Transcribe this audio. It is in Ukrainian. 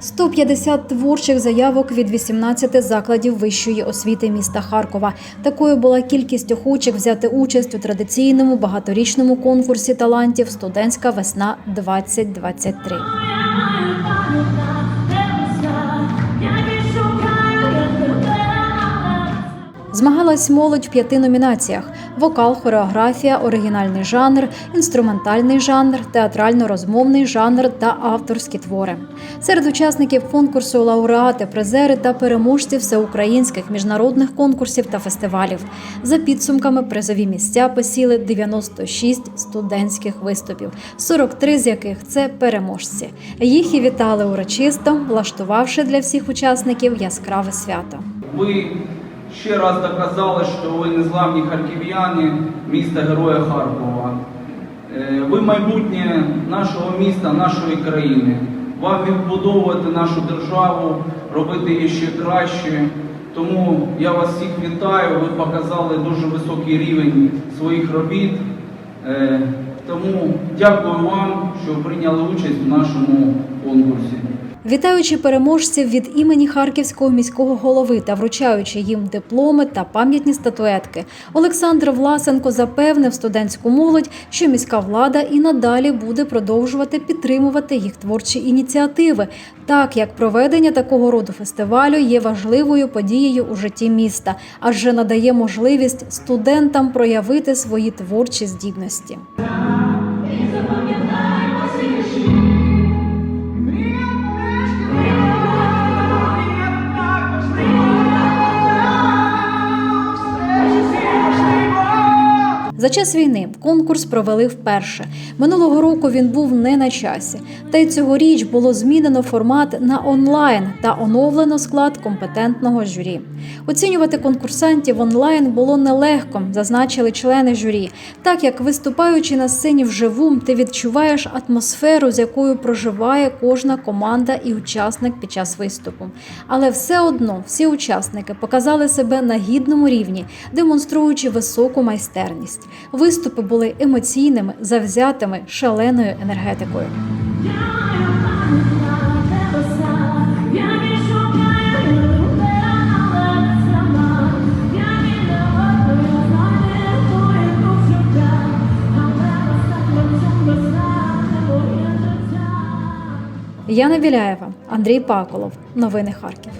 150 творчих заявок від 18 закладів вищої освіти міста Харкова. Такою була кількість охочих взяти участь у традиційному багаторічному конкурсі талантів Студентська весна 2023. Змагалась молодь в п'яти номінаціях: вокал, хореографія, оригінальний жанр, інструментальний жанр, театрально-розмовний жанр та авторські твори. Серед учасників конкурсу лауреати, призери та переможці всеукраїнських міжнародних конкурсів та фестивалів. За підсумками призові місця посіли 96 студентських виступів, 43 з яких це переможці. Їх і вітали урочисто, влаштувавши для всіх учасників яскраве свято. Ви ще раз доказали, що ви незламні харків'яни міста Героя Харкова. Е, Ви майбутнє нашого міста, нашої країни. Вам відбудовувати нашу державу, робити її ще краще. Тому я вас всіх вітаю. Ви показали дуже високий рівень своїх робіт. Е, Тому дякую вам, що прийняли участь в нашому конкурсі. Вітаючи переможців від імені харківського міського голови та вручаючи їм дипломи та пам'ятні статуетки, Олександр Власенко запевнив студентську молодь, що міська влада і надалі буде продовжувати підтримувати їх творчі ініціативи, так як проведення такого роду фестивалю є важливою подією у житті міста, адже надає можливість студентам проявити свої творчі здібності. За час війни конкурс провели вперше. Минулого року він був не на часі. Та й цьогоріч було змінено формат на онлайн та оновлено склад компетентного журі. Оцінювати конкурсантів онлайн було нелегко, зазначили члени журі, так як виступаючи на сцені вживу, ти відчуваєш атмосферу, з якою проживає кожна команда і учасник під час виступу. Але все одно всі учасники показали себе на гідному рівні, демонструючи високу майстерність. Виступи були емоційними, завзятими, шаленою енергетикою. Яна Біляєва, Андрій Паколов. Новини Харків.